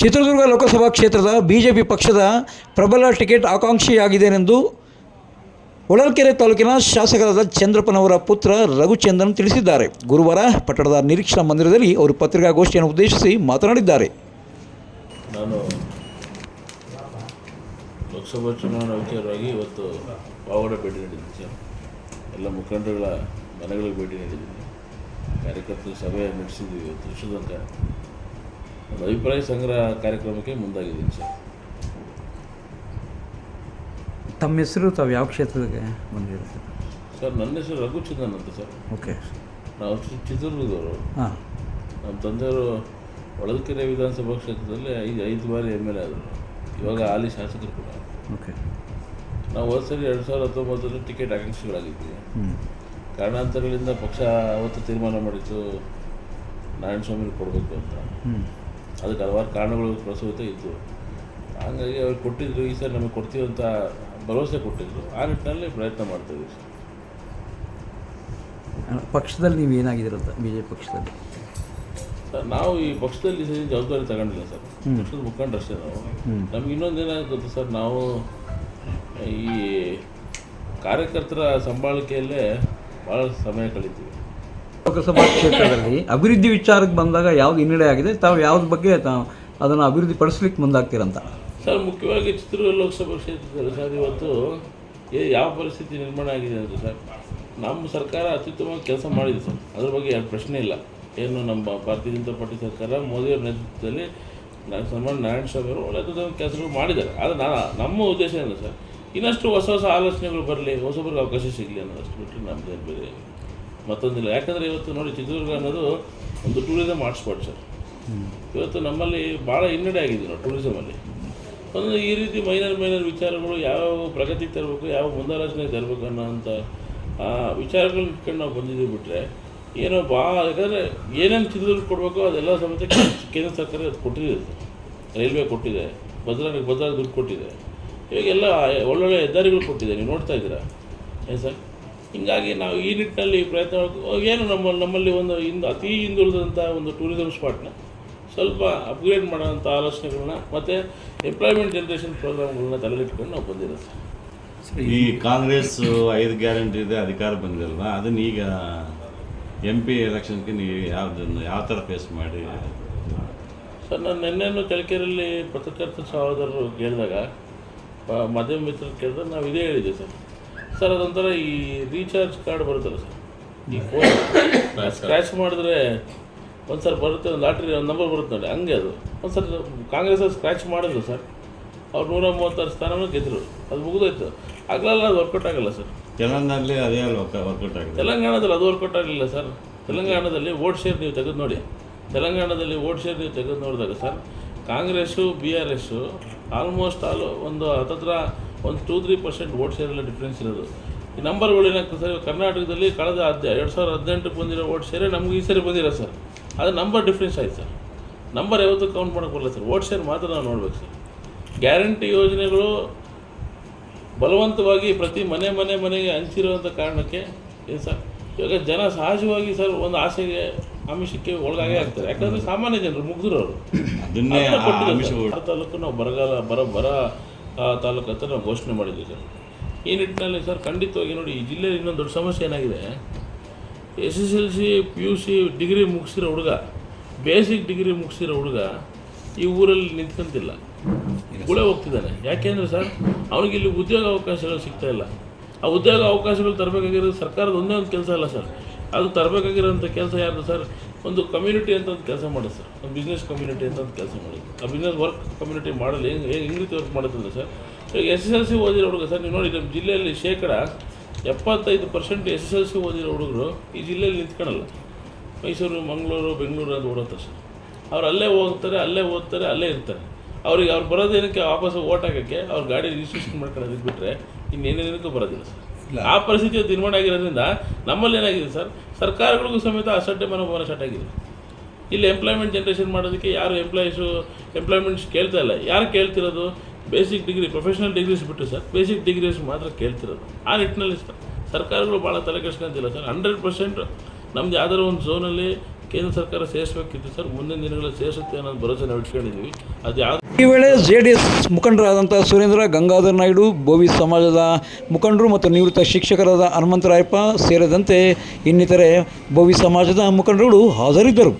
ಚಿತ್ರದುರ್ಗ ಲೋಕಸಭಾ ಕ್ಷೇತ್ರದ ಬಿಜೆಪಿ ಪಕ್ಷದ ಪ್ರಬಲ ಟಿಕೆಟ್ ಆಕಾಂಕ್ಷಿಯಾಗಿದ್ದೇನೆಂದು ಹೊಳಲ್ಕೆರೆ ತಾಲೂಕಿನ ಶಾಸಕರಾದ ಚಂದ್ರಪ್ಪನವರ ಪುತ್ರ ರಘುಚಂದ್ರನ್ ತಿಳಿಸಿದ್ದಾರೆ. ಗುರುವಾರ ಪಟ್ಟಣದ ನಿರೀಕ್ಷಣಾ ಮಂದಿರದಲ್ಲಿ ಅವರು ಪತ್ರಿಕಾಗೋಷ್ಠಿಯನ್ನು ಉದ್ದೇಶಿಸಿ ಮಾತನಾಡಿದ್ದಾರೆ. ನಾನು ಲೋಕಸಭಾ ಇವತ್ತು ಭೇಟಿ ಎಲ್ಲ ಮುಖಂಡರುಗಳ ಮನೆಗಳಿಗೆ ಭೇಟಿ ನೀಡಿದ್ದೀನಿ ಕಾರ್ಯಕರ್ತರ ಸಭೆ ನಡೆಸಿದ್ದೀವಿ ಇವತ್ತು ಒಂದು ಅಭಿಪ್ರಾಯ ಸಂಗ್ರಹ ಕಾರ್ಯಕ್ರಮಕ್ಕೆ ಮುಂದಾಗಿದ್ದೀನಿ ಸರ್. ತಮ್ಮ ಹೆಸರು ತಾವು ಯಾವ ಕ್ಷೇತ್ರಕ್ಕೆ ಬಂದಿರುತ್ತೆ ಸರ್ ನನ್ನ ಹೆಸರು ರಘುಚಂದನ್ ಅಂತ ಸರ್. ಓಕೆ. ನಾವು ಚಿ- ಚಿತ್ರದುರ್ಗದವರು. ಹಾಂ. ನಮ್ಮ ತಂದೆಯವರು ಹೊಳಲ್ಕೆರೆ ವಿಧಾನಸಭಾ ಕ್ಷೇತ್ರದಲ್ಲಿ ಐದು ಐದು ಬಾರಿ ಎಂ ಎಲ್ ಎ ಆದರು. ಇವಾಗ ಹಾಲಿ ಶಾಸಕರು ಕೂಡ. ಓಕೆ. ನಾವು ಹೋದ ಸರಿ ಎರಡು ಸಾವಿರದ ಹತ್ತೊಂಬತ್ತರಲ್ಲಿ ಟಿಕೆಟ್ ಆಕಾಂಕ್ಷಿಗಳಾಗಿದ್ವಿ. ಹ್ಞೂ ಕಾರಣಾಂತರಗಳಿಂದ ಪಕ್ಷ ಅವತ್ತು ತೀರ್ಮಾನ ಮಾಡಿತ್ತು ನಾರಾಯಣ ಸ್ವಾಮಿ ಕೊಡಬೇಕು ಅಂತ. ಹ್ಞೂ ಅದಕ್ಕೆ ಹಲವಾರು ಕಾರಣಗಳು ಪ್ರಸ್ತುತ ಇತ್ತು ಹಾಗಾಗಿ ಅವ್ರು ಕೊಟ್ಟಿದ್ರು ಈ ಸರ್ ನಮಗೆ ಕೊಡ್ತೀವಿ ಅಂತ ಭರವಸೆ ಕೊಟ್ಟಿದ್ರು. ಆ ನಿಟ್ಟಿನಲ್ಲಿ ಪ್ರಯತ್ನ ಮಾಡ್ತೇವೆ. ಸರ್ ಪಕ್ಷದಲ್ಲಿ ನೀವು ಏನಾಗಿದ್ದೀರಂತ ಬಿ ಜೆ ಪಿ ಪಕ್ಷದಲ್ಲಿ? ಸರ್ ನಾವು ಈ ಪಕ್ಷದಲ್ಲಿ ಸರಿ ಜವಾಬ್ದಾರಿ ತಗೊಂಡಿಲ್ಲ ಸರ್. ಪಕ್ಷದ ಮುಖಂಡರಷ್ಟೇ ನಾವು. ನಮ್ಗೆ ಇನ್ನೊಂದು ಏನಾಗುತ್ತೆ ಸರ್ ನಾವು ಈ ಕಾರ್ಯಕರ್ತರ ಸಂಭಾಳಿಕೆಯಲ್ಲೇ ಭಾಳ ಸಮಯ ಕಳಿತೀವಿ. ಲೋಕಸಭಾ ಕ್ಷೇತ್ರದಲ್ಲಿ ಅಭಿವೃದ್ಧಿ ವಿಚಾರಕ್ಕೆ ಬಂದಾಗ ಯಾವ್ದು ಹಿನ್ನಡೆ ಆಗಿದೆ, ತಾವು ಯಾವ್ದು ಬಗ್ಗೆ ತಾವು ಅದನ್ನು ಅಭಿವೃದ್ಧಿ ಪಡಿಸ್ಲಿಕ್ಕೆ ಮುಂದಾಗ್ತೀರಂತ? ಸರ್, ಮುಖ್ಯವಾಗಿ ಚಿತ್ರದುರ್ಗ ಲೋಕಸಭಾ ಕ್ಷೇತ್ರದಲ್ಲಿ ಸರ್, ಇವತ್ತು ಯಾವ ಪರಿಸ್ಥಿತಿ ನಿರ್ಮಾಣ ಆಗಿದೆ ಅಂದರೆ ಸರ್, ನಮ್ಮ ಸರ್ಕಾರ ಅತ್ಯುತ್ತಮವಾಗಿ ಕೆಲಸ ಮಾಡಿದೆ ಸರ್. ಅದ್ರ ಬಗ್ಗೆ ಎರಡು ಪ್ರಶ್ನೆ ಇಲ್ಲ. ಏನು ನಮ್ಮ ಭಾರತೀಯ ಜನತಾ ಪಾರ್ಟಿ ಸರ್ಕಾರ, ಮೋದಿಯವರ ನೇತೃತ್ವದಲ್ಲಿ ಸನ್ಮಾನ್ ನಾರಾಯಣ ಸ್ವಾಮಿ ಅವರು ಒಳ್ಳೆ ಕೆಲಸಗಳು ಮಾಡಿದ್ದಾರೆ. ಆದರೆ ನಾನು ನಮ್ಮ ಉದ್ದೇಶ ಏನು ಸರ್, ಇನ್ನಷ್ಟು ಹೊಸ ಹೊಸ ಆಲೋಚನೆಗಳು ಬರಲಿ, ಹೊಸಬರಿಗೆ ಅವಕಾಶ ಸಿಗಲಿ ಅನ್ನೋದಷ್ಟು ಬಿಟ್ಟರೆ ನಮ್ಮದೇನು ಬೇರೆ. ಮತ್ತೊಂದಿಲ್ಲ. ಯಾಕಂದರೆ ಇವತ್ತು ನೋಡಿ ಚಿತ್ರದುರ್ಗ ಅನ್ನೋದು ಒಂದು ಟೂರಿಸಮ್ ಹಾಟ್ಸ್ಪಾಟ್ ಸರ್. ಇವತ್ತು ನಮ್ಮಲ್ಲಿ ಭಾಳ ಹಿನ್ನಡೆ ಆಗಿದೆ ನಾವು ಟೂರಿಸಮಲ್ಲಿ ಒಂದು ಈ ರೀತಿ ಮೈನರ್ ಮೈನರ್ ವಿಚಾರಗಳು ಯಾವ ಪ್ರಗತಿಗೆ ತರಬೇಕು, ಯಾವ ಮುಂದಾಲೋಚನೆಗೆ ತರಬೇಕು ಅನ್ನೋಂಥ, ಆ ಇಟ್ಕೊಂಡು ನಾವು ಬಂದಿದ್ದೀವಿ ಬಿಟ್ಟರೆ ಏನೋ ಬಾ ಯಾಕಂದರೆ ಏನೇನು ಚಿತ್ರದುರ್ಗ ಕೊಡಬೇಕು ಅದೆಲ್ಲ ಸಮೇತ ಕೇಂದ್ರ ಸರ್ಕಾರ ಅದು ಕೊಟ್ಟಿದೆ. ರೈಲ್ವೆ ಕೊಟ್ಟಿದೆ ಭದ್ರಾಗೆ ಭದ್ರಾಗ ದುಡ್ಡು ಕೊಟ್ಟಿದೆ. ಇವಾಗೆಲ್ಲ ಒಳ್ಳೊಳ್ಳೆ ಹೆದ್ದಾರಿಗಳು ಕೊಟ್ಟಿದೆ. ನೀವು ನೋಡ್ತಾ ಇದ್ದೀರಾ? ಏನು ಸರ್? ಹಿಂಗಾಗಿ ನಾವು ಈ ನಿಟ್ಟಿನಲ್ಲಿ ಪ್ರಯತ್ನ ಏನು ನಮ್ಮ ನಮ್ಮಲ್ಲಿ ಒಂದು ಹಿಂದ ಅತಿ ಹಿಂದುಳಿದಂಥ ಒಂದು ಟೂರಿಸಂ ಸ್ಪಾಟ್ನ ಸ್ವಲ್ಪ ಅಪ್ಗ್ರೇಡ್ ಮಾಡೋಂಥ ಆಲೋಚನೆಗಳನ್ನ ಮತ್ತು ಎಂಪ್ಲಾಯ್ಮೆಂಟ್ ಜನ್ರೇಷನ್ ಪ್ರೋಗ್ರಾಮ್ಗಳನ್ನ ತಲೆಲಿಟ್ಕೊಂಡು ನಾವು ಬಂದಿರೋದು. ಸರ್ ಈ ಕಾಂಗ್ರೆಸ್ ಐದು ಗ್ಯಾರಂಟಿ ಇದೆ ಅಧಿಕಾರ ಬಂದಿರಲ್ಲ ಅದನ್ನ ಈಗ ಎಂ ಪಿ ಎಲೆಕ್ಷನ್ಗೆ ನೀವು ಯಾವುದನ್ನು ಯಾವ ಥರ ಫೇಸ್ ಮಾಡಿ? ಸರ್ ನಾನು ನಿನ್ನೆನೂ ಚಳಕೆರೆಯಲ್ಲಿ ಪತ್ರಕರ್ತ ಸಹೋದರರು ಕೇಳಿದಾಗ ಮಧ್ಯಮ ಮಾಧ್ಯಮ ಮಿತ್ರರು ಕೇಳಿದಾಗ ನಾವು ಇದೇ ಹೇಳಿದ್ದೆ ಸರ್. ಸರ್ ಅದೊಂಥರ ಈ ರೀಚಾರ್ಜ್ ಕಾರ್ಡ್ ಬರುತ್ತಲ್ಲ ಸರ್. ಈ ಫೋನ್ ಸ್ಕ್ರ್ಯಾಚ್ ಮಾಡಿದ್ರೆ ಒಂದು ಸರ್ ಬರುತ್ತೆ ಒಂದು ಲಾಟ್ರಿ ಒಂದು ನಂಬರ್ ಬರುತ್ತೆ ನೋಡಿ ಹಂಗೆ ಅದು. ಒಂದು ಸರ್ ಅವ್ರು ಸ್ಕ್ರ್ಯಾಚ್ ಮಾಡಿದ್ರು ಸರ್. ಅವ್ರು ನೂರ ಮೂವತ್ತಾರು ಸ್ಥಾನವನ್ನು ಗೆದ್ದರು. ಅದು ಮುಗಿದೋಯ್ತು. ಆಗಲಲ್ಲ ಅದು ವರ್ಕೌಟ್ ಆಗಲ್ಲ ಸರ್. ತೆಲಂಗಾಣದಲ್ಲಿ ಅದೇ ವರ್ಕೌಟ್ ಆಗಿದೆ? ತೆಲಂಗಾಣದಲ್ಲಿ ಅದು ವರ್ಕೌಟ್ ಆಗಲಿಲ್ಲ ಸರ್. ತೆಲಂಗಾಣದಲ್ಲಿ ವೋಟ್ ಶೇರ್ ನೀವು ತೆಗೆದು ನೋಡಿ. ತೆಲಂಗಾಣದಲ್ಲಿ ವೋಟ್ ಶೇರ್ ನೀವು ತೆಗೆದು ನೋಡಿದಾಗ sir Congress B R S almost all ಒಂದು ಹತ್ತತ್ರ ಒಂದು ಟೂ ತ್ರೀ ಪರ್ಸೆಂಟ್ ವೋಟ್ ಶೇರಲ್ಲಿ ಡಿಫ್ರೆನ್ಸ್ ಇರೋದು. ಈ ನಂಬರ್ಗಳು ಏನಾಗ್ತದೆ ಸರ್ ಇವಾಗ ಕರ್ನಾಟಕದಲ್ಲಿ ಕಳೆದ ಹದ್ ಎರಡು ಸಾವಿರದ ಹದಿನೆಂಟಕ್ಕೆ ಬಂದಿರೋ ವೋಟ್ ಸೇರೆ ನಮ್ಗೆ ಈ ಸರಿ ಬಂದಿರೋ ಸರ್. ಅದು ನಂಬರ್ ಡಿಫ್ರೆನ್ಸ್ ಆಯ್ತು ಸರ್. ನಂಬರ್ ಯಾವತ್ತೂ ಕೌಂಟ್ ಮಾಡೋಕ್ಕೆ ಬರಲ್ಲ ಸರ್. ವೋಟ್ ಶೇರ್ ಮಾತ್ರ ನಾವು ನೋಡ್ಬೇಕು ಸರ್. ಗ್ಯಾರಂಟಿ ಯೋಜನೆಗಳು ಬಲವಂತವಾಗಿ ಪ್ರತಿ ಮನೆ ಮನೆ ಮನೆಗೆ ಹಂಚಿರುವಂಥ ಕಾರಣಕ್ಕೆ ಏನು ಸರ್ ಇವಾಗ ಜನ ಸಹಜವಾಗಿ ಸರ್ ಒಂದು ಆಸೆಗೆ ಆಮಿಷಕ್ಕೆ ಒಳಗಾಗೇ ಆಗ್ತಾರೆ. ಯಾಕಂದರೆ ಸಾಮಾನ್ಯ ಜನರು ಮುಗ್ದಿರೋರು ಆಮಿಷ ಸರ್. ತಾಲೂಕು ನಾವು ಬರಗಾಲ ಬರ ಬರ ತಾಲೂಕು ಹತ್ರ ನಾವು ಘೋಷಣೆ ಮಾಡಿದ್ವಿ ಸರ್. ಈ ನಿಟ್ಟಿನಲ್ಲಿ ಸರ್ ಖಂಡಿತವಾಗಿ ನೋಡಿ ಈ ಜಿಲ್ಲೆಯಲ್ಲಿ ಇನ್ನೊಂದು ದೊಡ್ಡ ಸಮಸ್ಯೆ ಏನಾಗಿದೆ? S S L C P U C degree ಮುಗಿಸಿರೋ ಹುಡುಗ ಬೇಸಿಕ್ ಡಿಗ್ರಿ ಮುಗಿಸಿರೋ ಹುಡುಗ ಈ ಊರಲ್ಲಿ ನಿಂತ್ಕೊಂತಿಲ್ಲ. ಗುಳೆ ಹೋಗ್ತಿದ್ದಾನೆ. ಯಾಕೆಂದರೆ ಸರ್ ಅವನಿಗೆ ಇಲ್ಲಿ ಉದ್ಯೋಗ ಅವಕಾಶಗಳು ಸಿಗ್ತಾ ಇಲ್ಲ. ಆ ಉದ್ಯೋಗ ಅವಕಾಶಗಳು ತರಬೇಕಾಗಿರೋದು ಸರ್ಕಾರದ ಒಂದೇ ಒಂದು ಕೆಲಸ ಅಲ್ಲ ಸರ್. ಅದು ತರಬೇಕಾಗಿರೋಂಥ ಕೆಲಸ ಯಾರ್ದು ಸರ್? ಒಂದು ಕಮ್ಯುನಿಟಿ ಅಂತ ಒಂದು ಕೆಲಸ ಮಾಡೋದು ಸರ್. ಒಂದು ಬಿಸ್ನೆಸ್ ಕಮ್ಯುನಿಟಿ ಅಂತ ಒಂದು ಕೆಲಸ ಮಾಡೋದು. ಆ ಬಿಸ್ನೆಸ್ ವರ್ಕ್ ಕಮ್ಯುನಿಟಿ ಮಾಡಲಿ ಹೆಂಗೆ ಹೆಂಗೆ ವರ್ಕ್ ಮಾಡೋದಿಲ್ಲ ಸರ್, ಈಗ ಎಸ್ ಎಸ್ ಎಲ್ ಸಿ ಓದಿರೋ ಹುಡುಗ ಸರ್, ನೀವು ನೋಡಿ, ನಮ್ಮ ಜಿಲ್ಲೆಯಲ್ಲಿ ಶೇಕಡ ಎಪ್ಪತ್ತೈದು percent S S L C ಓದಿರೋ ಹುಡುಗರು ಈ ಜಿಲ್ಲೆಯಲ್ಲಿ ನಿಂತ್ಕೊಳ್ಳಲ್ಲ ಮೈಸೂರು, ಮಂಗಳೂರು, ಬೆಂಗಳೂರು ಅದು ಓಡುತ್ತೆ ಸರ್. ಅವ್ರು ಅಲ್ಲೇ ಹೋಗ್ತಾರೆ ಅಲ್ಲೇ ಓದ್ತಾರೆ, ಅಲ್ಲೇ ಇರ್ತಾರೆ. ಅವ್ರಿಗೆ ಅವ್ರು ಬರೋದೇನಕ್ಕೆ ವಾಪಸ್ ಓಟ್ ಹಾಕೋಕ್ಕೆ, ಅವ್ರ ಗಾಡಿ ರಿಜಿಸ್ಟ್ರೇಷನ್ ಮಾಡ್ಕೊಳ್ಳೋದಕ್ಕೆ ಬಿಟ್ಟರೆ ಇನ್ನೇನೇನಕ್ಕೂ ಬರೋದಿಲ್ಲ ಸರ್. ಆ ಪರಿಸ್ಥಿತಿ ನಿರ್ಮಾಣ ಆಗಿರೋದ್ರಿಂದ ನಮ್ಮಲ್ಲಿ ಏನಾಗಿದೆ ಸರ್? ಸರ್ಕಾರಗಳಿಗೂ ಸಮೇತ ಅಸಡ್ಡೆ ಮನೋಭಾವನೆ ಸ್ಟಾರ್ಟ್ ಆಗಿದೆ. ಇಲ್ಲಿ ಎಂಪ್ಲಾಯ್ಮೆಂಟ್ ಜನ್ರೇಷನ್ ಮಾಡೋದಕ್ಕೆ ಯಾರು ಎಂಪ್ಲಾಯೀಸು ಎಂಪ್ಲಾಯ್ಮೆಂಟ್ಸ್ ಕೇಳ್ತಾ ಇಲ್ಲ. ಯಾರು ಕೇಳ್ತಿರೋದು? ಬೇಸಿಕ್ ಡಿಗ್ರಿ ಪ್ರೊಫೆಷನಲ್ ಡಿಗ್ರೀಸ್ ಬಿಟ್ಟು ಸರ್. ಬೇಸಿಕ್ ಡಿಗ್ರೀಸ್ ಮಾತ್ರ ಕೇಳ್ತಿರೋದು. ಆ ನಿಟ್ಟಿನಲ್ಲಿ ಸರ್, ಸರ್ಕಾರಗಳು ಭಾಳ ತಲೆ ಕೆಡ್ಸ್ಕೊಂತಿಲ್ಲ ಸರ್. ಹಂಡ್ರೆಡ್ ಪರ್ಸೆಂಟ್ ನಮ್ದು ಯಾವ್ದಾದ್ರು ಒಂದು ಝೋನಲ್ಲಿ ಕೇಂದ್ರ ಸರ್ಕಾರ ಸೇರಿಸಬೇಕಿತ್ತು ಸರ್ ಮುಂದಿನ ದಿನಗಳಲ್ಲಿ ಸೇರಿಸುತ್ತೆ ಅನ್ನೋದು ಭರವಸೆ ನಾವು ಇಟ್ಕೊಂಡಿದ್ದೀವಿ. ಅದು ಯಾವ ಈ ವೇಳೆ ಜೆ ಡಿ ಎಸ್ ಮುಖಂಡರಾದಂಥ ಸುರೇಂದ್ರ ಗಂಗಾಧರ್ ನಾಯ್ಡು, ಬೋವಿ ಸಮಾಜದ ಮುಖಂಡರು ಮತ್ತು ನಿವೃತ್ತ ಶಿಕ್ಷಕರಾದ ಹನುಮಂತರಾಯಪ್ಪ ಸೇರಿದಂತೆ ಇನ್ನಿತರೆ ಬೋವಿ ಸಮಾಜದ ಮುಖಂಡರುಗಳು ಹಾಜರಿದ್ದರು.